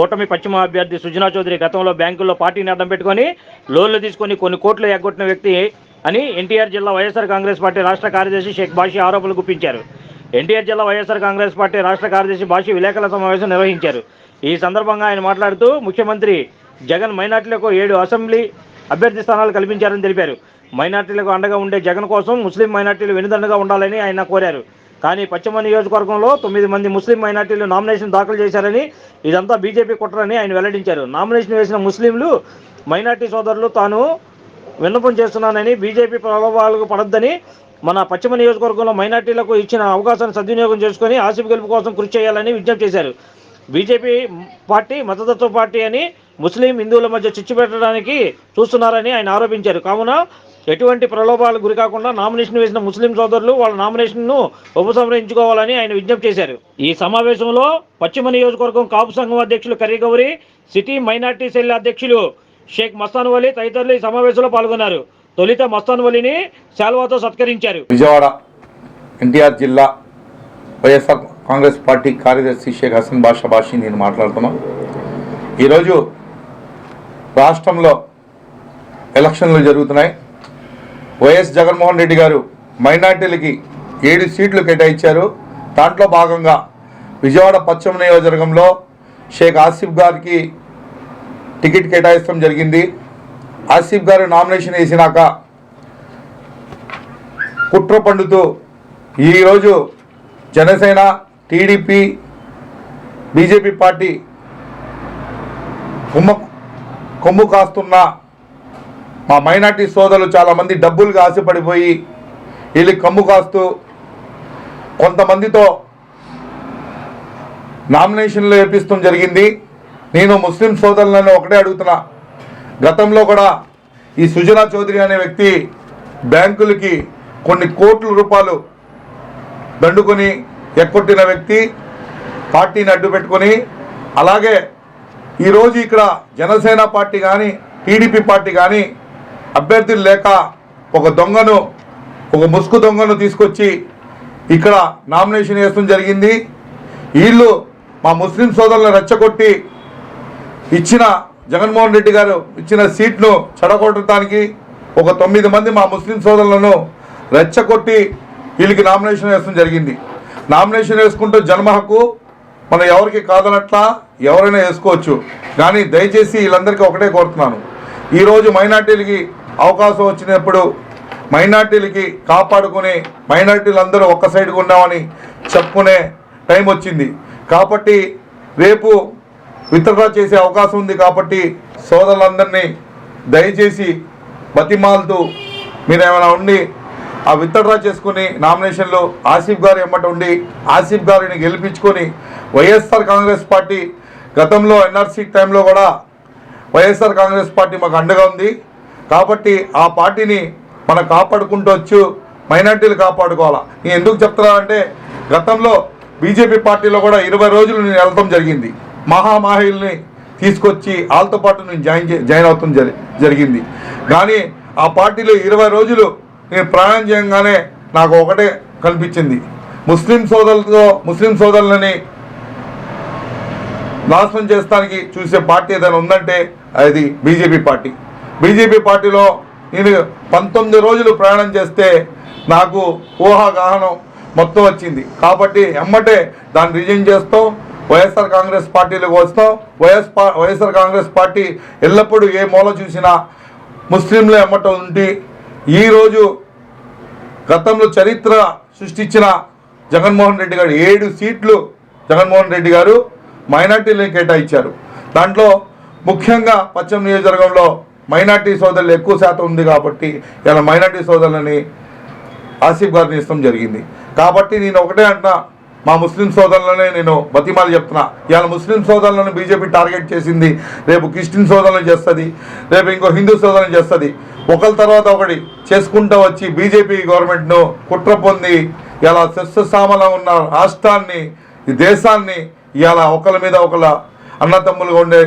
కూటమి పశ్చిమ అభ్యర్థి సుజనా చౌదరి గతంలో బ్యాంకుల్లో పార్టీని అడ్డం పెట్టుకొని లోన్లు తీసుకొని కొన్ని కోట్లు ఎగ్గొట్టిన వ్యక్తి అని ఎన్టీఆర్ జిల్లా వైఎస్ఆర్ కాంగ్రెస్ పార్టీ రాష్ట్ర కార్యదర్శి షేక్ బాషి ఆరోపణలు గుప్పించారు. ఎన్టీఆర్ జిల్లా వైఎస్ఆర్ కాంగ్రెస్ పార్టీ రాష్ట్ర కార్యదర్శి బాషి విలేకరుల సమావేశం నిర్వహించారు. ఈ సందర్భంగా ఆయన మాట్లాడుతూ ముఖ్యమంత్రి జగన్ మైనార్టీలకు ఏడు అసెంబ్లీ అభ్యర్థి స్థానాలు కల్పించారని తెలిపారు. మైనార్టీలకు అండగా ఉండే జగన్ కోసం ముస్లిం మైనార్టీలు వెనుదండగా ఉండాలని ఆయన కోరారు. కానీ పశ్చిమ నియోజకవర్గంలో తొమ్మిది మంది ముస్లిం మైనార్టీలు నామినేషన్ దాఖలు చేశారని ఇదంతా బీజేపీ కుట్రని ఆయన వెల్లడించారు. నామినేషన్ వేసిన ముస్లింలు మైనార్టీ సోదరులు తాను విన్నపం చేస్తున్నానని బీజేపీ ప్రలోభాలకు పడొద్దని మన పశ్చిమ నియోజకవర్గంలో మైనార్టీలకు ఇచ్చిన అవకాశాన్ని సద్వినియోగం చేసుకొని ఆసిఫ్ గెలుపు కోసం కృషి చేయాలని విజ్ఞప్తి చేశారు. బీజేపీ పార్టీ మతతత్వ పార్టీ అని ముస్లిం హిందువుల మధ్య చిచ్చు పెట్టడానికి చూస్తున్నారని ఆయన ఆరోపించారు. కావున ఎటువంటి ప్రలోభాలకు గురి కాకుండా నామినేషన్ వేసిన ముస్లిం సోదరులు వాళ్ళ నామినేషన్ను ఉపసంహరించుకోవాలని ఆయన విజ్ఞప్తి చేశారు. ఈ సమావేశంలో పశ్చిమ నియోజకవర్గం కాపు సంఘం అధ్యక్షులు కరీగౌరి సిటీ మైనార్టీ సెల్ అధ్యక్షులు షేక్ మస్తాన్ వలీ తదితరులు ఈ సమావేశంలో పాల్గొన్నారు. తొలిత మస్తాన్ వలీని శాల్వాతో సత్కరించారు. విజయవాడ ఎన్టీఆర్ జిల్లా వైఎస్ఆర్ కాంగ్రెస్ పార్టీ కార్యదర్శి షేక్ హసన్ బాషా బాషి నేను మాట్లాడుతున్నాం. ఈరోజు రాష్ట్రంలో ఎలక్షన్లు జరుగుతున్నాయి. వైఎస్ జగన్మోహన్ రెడ్డి గారు మైనార్టీలకి ఏడు సీట్లు కేటాయించారు. దాంట్లో భాగంగా విజయవాడ పశ్చిమ నియోజకవర్గంలో షేక్ ఆసిఫ్ గారికి టికెట్ కేటాయించడం జరిగింది. ఆసిఫ్ గారు నామినేషన్ వేసినాక కుట్ర పండుతూ ఈరోజు జనసేన టీడీపీ బీజేపీ పార్టీ కొమ్మ కొమ్ము కాస్తున్న మా మైనార్టీ సోదరులు చాలామంది డబ్బులుగా ఆశపడిపోయి వీళ్ళు కమ్ము కాస్తూ కొంతమందితో నామినేషన్లు వేపిస్తాం జరిగింది. నేను ముస్లిం సోదరులను ఒకటే అడుగుతున్నా. గతంలో కూడా ఈ సుజనా చౌదరి అనే వ్యక్తి బ్యాంకులకి కొన్ని కోట్ల రూపాయలు దండుకొని ఎక్కొట్టిన వ్యక్తి పార్టీని అడ్డు పెట్టుకొని అలాగే ఈరోజు ఇక్కడ జనసేన పార్టీ కానీ టీడీపీ పార్టీ కానీ అభ్యర్థులు లేక ఒక దొంగను ఒక ముసుగు దొంగను తీసుకొచ్చి ఇక్కడ నామినేషన్ వేయడం జరిగింది. వీళ్ళు మా ముస్లిం సోదరులను రెచ్చగొట్టి ఇచ్చిన జగన్మోహన్ రెడ్డి గారు ఇచ్చిన సీట్ను చెడగొట్టడానికి ఒక తొమ్మిది మంది మా ముస్లిం సోదరులను రెచ్చగొట్టి వీళ్ళకి నామినేషన్ వేయడం జరిగింది. నామినేషన్ వేసుకుంటూ జన్మ హక్కు మనం ఎవరికి కాదనట్లా ఎవరైనా వేసుకోవచ్చు. కానీ దయచేసి వీళ్ళందరికీ ఒకటే కోరుతున్నాను. ఈరోజు మైనార్టీలకి అవకాశం వచ్చినప్పుడు మైనార్టీలకి కాపాడుకుని మైనార్టీలు అందరూ ఒక్క సైడ్కు ఉన్నామని చెప్పుకునే టైం వచ్చింది. కాబట్టి రేపు విత్డ్రా చేసే అవకాశం ఉంది కాబట్టి సోదరులందరినీ దయచేసి బతిమాలుతూ మీరు ఏమైనా ఉండి ఆ విత్డ్రా చేసుకుని నామినేషన్లో ఆసిఫ్ గారు ఎమ్మట ఉండి ఆసిఫ్ గారిని గెలిపించుకొని వైఎస్ఆర్ కాంగ్రెస్ పార్టీ గతంలో ఎన్ఆర్సీ టైంలో కూడా వైఎస్ఆర్ కాంగ్రెస్ పార్టీ మాకు అండగా ఉంది. కాబట్టి ఆ పార్టీని మనం కాపాడుకుంటూ వచ్చు మైనార్టీలు కాపాడుకోవాలా? నేను ఎందుకు చెప్తున్నానంటే గతంలో బీజేపీ పార్టీలో కూడా ఇరవై రోజులు నేను వెళ్ళటం జరిగింది. మహామాహిల్ని తీసుకొచ్చి వాళ్ళతో పాటు నేను జాయిన్ చే- జాయిన్ అవుతాం జరిగింది. కానీ ఆ పార్టీలో ఇరవై రోజులు నేను ప్రయాణం చేయగానే నాకు ఒకటే కనిపించింది. ముస్లిం సోదరులతో ముస్లిం సోదరులని నాశనం చేస్తానికి చూసే పార్టీ ఏదైనా ఉందంటే అది బీజేపీ పార్టీ. బీజేపీ పార్టీలో నేను పంతొమ్మిది రోజులు ప్రయాణం చేస్తే నాకు ఊహాగాహనం మొత్తం వచ్చింది. కాబట్టి ఎమ్మటే దాన్ని రిజైన్ చేస్తాం వైఎస్ఆర్ కాంగ్రెస్ పార్టీలోకి వస్తాం వైఎస్ పా వైఎస్ఆర్ కాంగ్రెస్ పార్టీ ఎల్లప్పుడూ ఏ మూల చూసినా ముస్లింలు ఎమ్మట ఉండి ఈరోజు గతంలో చరిత్ర సృష్టించిన జగన్మోహన్ రెడ్డి గారు ఏడు సీట్లు జగన్మోహన్ రెడ్డి గారు మైనార్టీలను కేటాయించారు దాంట్లో ముఖ్యంగా పశ్చిమ నియోజకవర్గంలో మైనార్టీ సోదరులు ఎక్కువ శాతం ఉంది కాబట్టి ఇలా మైనార్టీ సోదరులని ఆసిఫ్ గారిని ఇష్టం జరిగింది. కాబట్టి నేను ఒకటే అంటున్నా మా ముస్లిం సోదరులనే నేను బతిమాలు చెప్తున్నా. ఇవాళ ముస్లిం సోదరులను బీజేపీ టార్గెట్ చేసింది రేపు క్రిస్టియన్ సోదరులను చేస్తుంది రేపు ఇంకో హిందూ సోదరులను చేస్తుంది. ఒకరి తర్వాత ఒకటి చేసుకుంటూ వచ్చి బీజేపీ గవర్నమెంట్ను కుట్ర పొంది ఇలా శస్యసామల ఉన్న రాష్ట్రాన్ని ఈ దేశాన్ని ఇలా ఒకరి మీద ఒకళ్ళ అన్నతమ్ములుగా ఉండే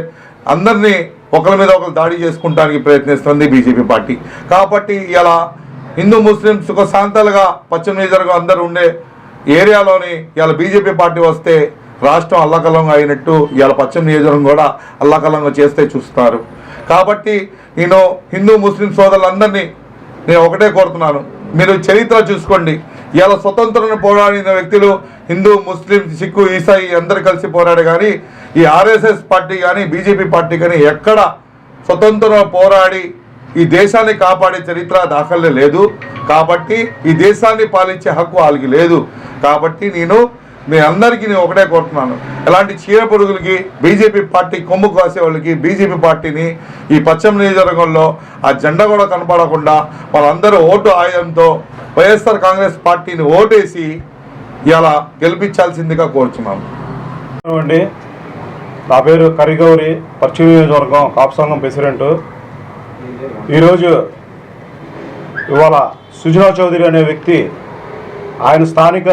అందరినీ ఒకరి మీద ఒకరు దాడి చేసుకుంటానికి ప్రయత్నిస్తుంది బీజేపీ పార్టీ. కాబట్టి ఇలా హిందూ ముస్లిం సుఖశాంతాలుగా పశ్చిమ నియోజకవర్గం అందరూ ఉండే ఏరియాలోని ఇలా బీజేపీ పార్టీ వస్తే రాష్ట్రం అల్లకల్లంగా అయినట్టు ఇవాళ పశ్చిమ నియోజకవర్గం కూడా అల్లకల్లంగా చేస్తే చూస్తారు. కాబట్టి నేను హిందూ ముస్లిం సోదరులందరినీ నేను ఒకటే కోరుతున్నాను. మీరు చరిత్ర చూసుకోండి. ఇవాళ స్వతంత్రం పోరాడిన వ్యక్తులు హిందూ ముస్లిం సిక్కు ఈసాయి అందరు కలిసి పోరాడు కానీ ఈ ఆర్ఎస్ఎస్ పార్టీ కానీ బీజేపీ పార్టీ కానీ ఎక్కడ స్వతంత్రం పోరాడి ఈ దేశాన్ని కాపాడే చరిత్ర దాఖలే లేదు. కాబట్టి ఈ దేశాన్ని పాలించే హక్కు వాళ్ళకి లేదు. కాబట్టి నేను మీ అందరికీ నేను ఒకటే కోరుతున్నాను. ఎలాంటి చీర పురుగులకి బీజేపీ పార్టీ కొమ్ము కాసే వాళ్ళకి బీజేపీ పార్టీని ఈ పశ్చిమ నియోజకవర్గంలో ఆ జెండా కూడా కనపడకుండా వాళ్ళందరూ ఓటు ఆయుధంతో వైఎస్ఆర్ కాంగ్రెస్ పార్టీని ఓటేసి ఇలా గెలిపించాల్సిందిగా కోరుచున్నాను. అండి నా పేరు కరిగౌరి పశ్చిమ నియోజకవర్గం కాపు సంఘం ప్రెసిడెంట్. ఈరోజు ఇవాళ సుజనా చౌదరి అనే వ్యక్తి ఆయన స్థానిక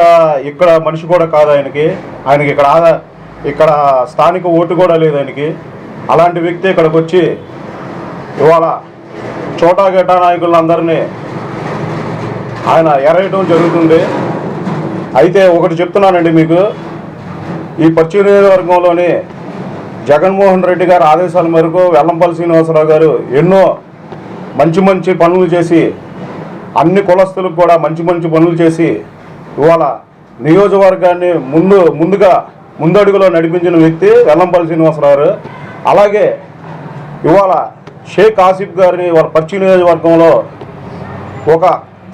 ఇక్కడ మనిషి కూడా కాదు ఆయనకి. ఆయనకి ఇక్కడ ఆదా ఇక్కడ స్థానిక ఓటు కూడా లేదు ఆయనకి. అలాంటి వ్యక్తి ఇక్కడికి వచ్చి ఇవాళ చోటా గెటా నాయకులందరినీ ఆయన ఎరయటం జరుగుతుంది. అయితే ఒకటి చెప్తున్నానండి మీకు. ఈ పశ్చిమ నియోజకవర్గంలోని జగన్మోహన్ రెడ్డి గారి ఆదేశాల మేరకు వెల్లంపల్లి శ్రీనివాసరావు గారు ఎన్నో మంచి మంచి పనులు చేసి అన్ని కులస్తులకు కూడా మంచి మంచి పనులు చేసి ఇవాళ నియోజకవర్గాన్ని ముందు ముందుగా ముందడుగులో నడిపించిన వ్యక్తి వెల్లంపల్లి శ్రీనివాసరావు అలాగే ఇవాళ షేక్ ఆసిఫ్ గారిని వాళ్ళ పశ్చిమ నియోజకవర్గంలో ఒక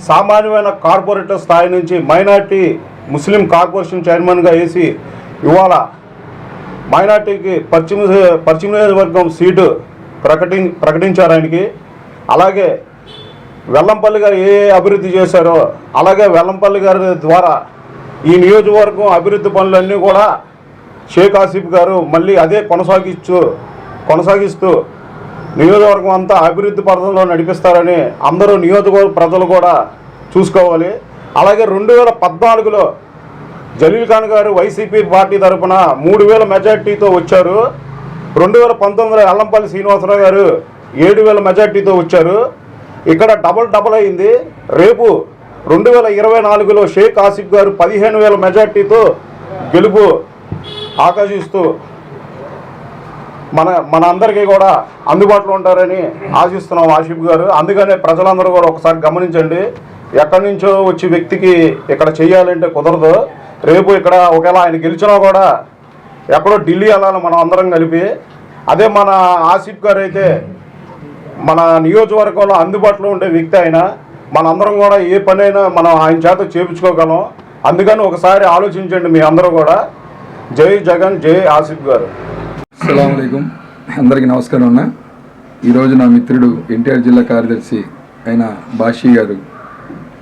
సామాన్యమైన కార్పొరేటర్ స్థాయి నుంచి మైనార్టీ ముస్లిం కార్పొరేషన్ చైర్మన్గా వేసి ఇవాళ మైనార్టీకి పశ్చిమ పశ్చిమ నియోజకవర్గం సీటు ప్రకటి ప్రకటించారు ఆయనకి. అలాగే వెల్లంపల్లి గారు ఏ అభివృద్ధి చేశారో అలాగే వెల్లంపల్లి గారి ద్వారా ఈ నియోజకవర్గం అభివృద్ధి పనులన్నీ కూడా షేక్ ఆసిఫ్ గారు మళ్ళీ అదే కొనసాగిస్తూ కొనసాగిస్తూ నియోజకవర్గం అంతా అభివృద్ధి పథంలో నడిపిస్తారని అందరూ నియోజకవర్గ ప్రజలు కూడా చూసుకోవాలి. అలాగే రెండు వేల పద్నాలుగులో జలీల్ ఖాన్ గారు వైసీపీ పార్టీ తరఫున మూడు వేల మెజార్టీతో వచ్చారు. రెండు వేల పంతొమ్మిదిలో అల్లంపల్లి శ్రీనివాసరావు గారు ఏడు వేల మెజార్టీతో వచ్చారు. ఇక్కడ డబల్ డబల్ అయింది. రేపు రెండు వేల ఇరవై నాలుగులో షేక్ ఆసిఫ్ గారు పదిహేను వేల మెజార్టీతో గెలుపు ఆకర్షిస్తూ మన మన అందరికీ కూడా అందుబాటులో ఉంటారని ఆశిస్తున్నాం ఆసిఫ్ గారు. అందుకనే ప్రజలందరూ కూడా ఒకసారి గమనించండి. ఎక్కడి నుంచో వచ్చి వ్యక్తికి ఇక్కడ చేయాలంటే కుదరదు. రేపు ఇక్కడ ఒకవేళ ఆయన గెలిచినా కూడా ఎక్కడో ఢిల్లీ వెళ్ళాలి మనం అందరం కలిపి. అదే మన ఆసిఫ్ గారు అయితే మన నియోజకవర్గంలో అందుబాటులో ఉండే వ్యక్తి ఆయన. మనందరం కూడా ఏ పనైనా మనం ఆయన చేత చేపించుకోగలం. అందుకని ఒకసారి ఆలోచించండి మీ అందరూ కూడా. జై జగన్ జై ఆసిఫ్ గారు. అస్సలం అందరికీ నమస్కారం అన్న. ఈరోజు నా మిత్రుడు ఎన్టీఆర్ జిల్లా కార్యదర్శి అయిన బాషీ గారు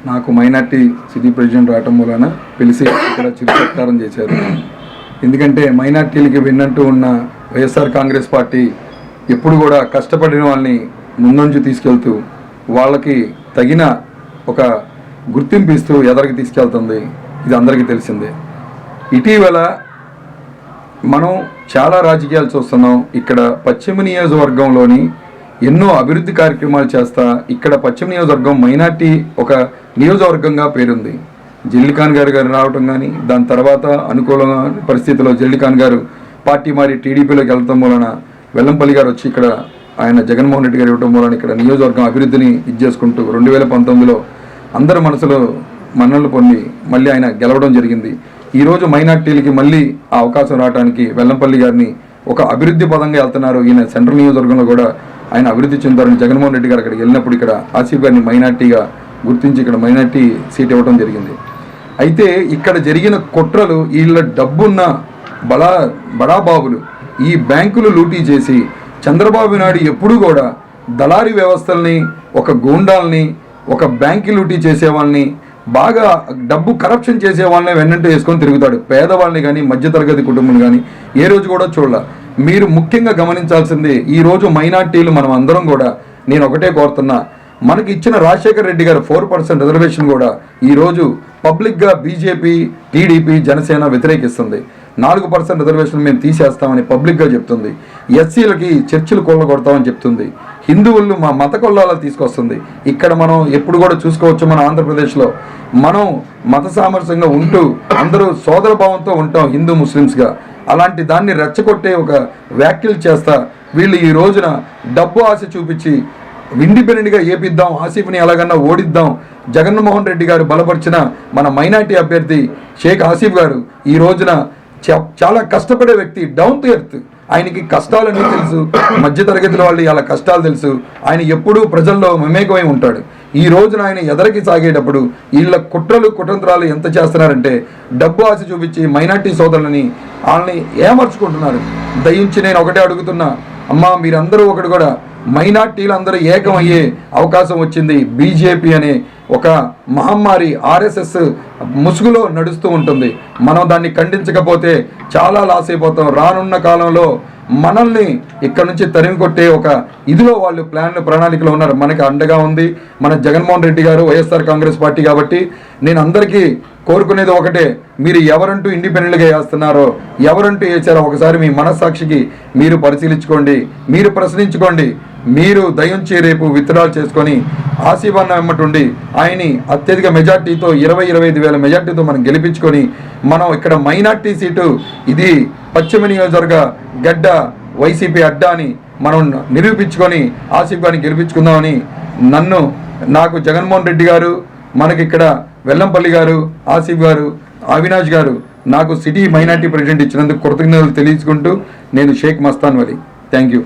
నాకు మైనార్టీ సిటీ ప్రెసిడెంట్ రావటం వలన పిలిచి ఇక్కడ చిరుసత్కారం చేశారు. ఎందుకంటే మైనార్టీలకి విన్నట్టు ఉన్న వైఎస్ఆర్ కాంగ్రెస్ పార్టీ ఎప్పుడు కూడా కష్టపడిన వాళ్ళని ముందంజు తీసుకెళ్తూ వాళ్ళకి తగిన ఒక గుర్తింపు ఇస్తూ ఎదరికి తీసుకెళ్తుంది. ఇది అందరికీ తెలిసిందే. ఇటీవల మనం చాలా రాజకీయాలు చూస్తున్నాం. ఇక్కడ పశ్చిమ నియోజకవర్గంలోని ఎన్నో అభివృద్ధి కార్యక్రమాలు చేస్తా ఇక్కడ పశ్చిమ నియోజకవర్గం మైనార్టీ ఒక నియోజకవర్గంగా పేరుంది. జల్లిఖాన్ గారు గారు రావటం కానీ దాని తర్వాత అనుకూలంగా పరిస్థితిలో జల్లిఖాన్ గారు పార్టీ మారి టీడీపీలోకి వెళ్తాం వలన వెల్లంపల్లి గారు వచ్చి ఇక్కడ ఆయన జగన్మోహన్ రెడ్డి గారు ఇవ్వటం వలన ఇక్కడ నియోజకవర్గం అభివృద్ధిని ఇది చేసుకుంటూ రెండు వేల పంతొమ్మిదిలో అందరి మనసులో మన్నలు పొంది మళ్ళీ ఆయన గెలవడం జరిగింది. ఈరోజు మైనార్టీలకి మళ్ళీ ఆ అవకాశం రావడానికి వెల్లంపల్లి గారిని ఒక అభివృద్ధి పదంగా వెళ్తున్నారు. ఈయన సెంట్రల్ నియోజకవర్గంలో కూడా ఆయన అభివృద్ధి చెందారని జగన్మోహన్ రెడ్డి గారు అక్కడికి వెళ్ళినప్పుడు ఇక్కడ ఆసిఫ్ గారిని మైనార్టీగా గుర్తించి ఇక్కడ మైనార్టీ సీట్ ఇవ్వడం జరిగింది. అయితే ఇక్కడ జరిగిన కుట్రలు వీళ్ళ డబ్బున్న బడా బడాబాబులు ఈ బ్యాంకులు లూటీ చేసి చంద్రబాబు నాయుడు ఎప్పుడూ కూడా దళారీ వ్యవస్థల్ని ఒక గూండాల్ని ఒక బ్యాంకు లూటీ చేసేవాళ్ళని బాగా డబ్బు కరప్షన్ చేసే వాళ్ళని వెన్నంటే వేసుకొని తిరుగుతాడు. పేదవాళ్ళని కానీ మధ్యతరగతి కుటుంబం కానీ ఏ రోజు కూడా చూడాల. మీరు ముఖ్యంగా గమనించాల్సింది ఈ రోజు మైనార్టీలు మనం అందరం కూడా నేను ఒకటే కోరుతున్నా మనకి ఇచ్చిన రాజశేఖర్ రెడ్డి గారు ఫోర్ పర్సెంట్ రిజర్వేషన్ కూడా ఈ రోజు పబ్లిక్గా బీజేపీ టీడీపీ జనసేన వ్యతిరేకిస్తుంది. నాలుగు పర్సెంట్ రిజర్వేషన్ మేము తీసేస్తామని పబ్లిక్గా చెప్తుంది. ఎస్సీలకి చర్చిలు కొల్ల కొడతామని చెప్తుంది. హిందువులు మా మత కొల్లాలా తీసుకొస్తుంది. ఇక్కడ మనం ఎప్పుడు కూడా చూసుకోవచ్చు మన ఆంధ్రప్రదేశ్లో. మనం మత సామరస్యంగా ఉంటూ అందరూ సోదర భావంతో ఉంటాం హిందూ ముస్లిమ్స్గా అలాంటి దాన్ని రెచ్చగొట్టే ఒక వ్యాఖ్యలు చేస్తా వీళ్ళు ఈ రోజున డబ్బు ఆశ చూపించి ఇండిపెండెంట్గా ఏపిద్దాం ఆసిఫ్ని ఎలాగన్నా ఓడిద్దాం జగన్మోహన్ రెడ్డి గారు బలపరిచిన మన మైనార్టీ అభ్యర్థి షేక్ ఆసిఫ్ గారు ఈ రోజున చాలా కష్టపడే వ్యక్తి డౌన్ టు ఎర్త్. ఆయనకి కష్టాలన్నీ తెలుసు మధ్యతరగతి వాళ్ళు ఇలా కష్టాలు తెలుసు. ఆయన ఎప్పుడూ ప్రజల్లో మమేకమై ఉంటాడు. ఈ రోజున ఆయన ఎదరికి సాగేటప్పుడు వీళ్ళ కుట్రలు కుటంత్రాలు ఎంత చేస్తున్నారంటే డబ్బు ఆశ చూపించి మైనార్టీ సోదరులని వాళ్ళని ఏమర్చుకుంటున్నారు? దయించి నేను ఒకటే అడుగుతున్నా అమ్మా మీరందరూ ఒకటి కూడా మైనార్టీలు అందరూ ఏకమయ్యే అవకాశం వచ్చింది బీజేపీ అనే ఒక మహమ్మారి ఆర్ఎస్ఎస్ ముసుగులో నడుస్తూ ఉంటుంది. మనం దాన్ని ఖండించకపోతే చాలా లాస్ అయిపోతాం. రానున్న కాలంలో మనల్ని ఇక్కడ నుంచి తరిమి కొట్టే ఒక ఇదిలో వాళ్ళు ప్లాన్లు ప్రణాళికలో ఉన్నారు. మనకి అండగా ఉంది. మన జగన్మోహన్ రెడ్డి గారు వైఎస్ఆర్ కాంగ్రెస్ పార్టీ కాబట్టి నేను అందరికీ కోరుకునేది ఒకటే. మీరు ఎవరంటూ ఇండిపెండెంట్గా వేస్తున్నారో ఎవరంటూ వేసారో ఒకసారి మీ మనస్సాక్షికి మీరు పరిశీలించుకోండి. మీరు ప్రశ్నించుకోండి. మీరు దయించి రేపు విత్డ్రా చేసుకొని ఆశీర్వాదం వెమ్మటుండి ఆయన్ని అత్యధిక మెజార్టీతో ఇరవై ఇరవై ఐదు వేల మెజార్టీతో మనం గెలిపించుకొని మనం ఇక్కడ మైనార్టీ సీటు ఇది పశ్చిమ నియోజకవర్గ గడ్డ వైసీపీ అడ్డా అని మనం నిరూపించుకొని ఆసిఫ్ గారిని గెలిపించుకుందామని నన్ను నాకు జగన్మోహన్ రెడ్డి గారు మనకి ఇక్కడ వెల్లంపల్లి గారు ఆసిఫ్ గారు అవినాష్ గారు నాకు సిటీ మైనార్టీ ప్రెసిడెంట్ ఇచ్చినందుకు కృతజ్ఞతలు తెలియజుకుంటూ నేను షేక్ మస్తాన్ వలి. Thank you.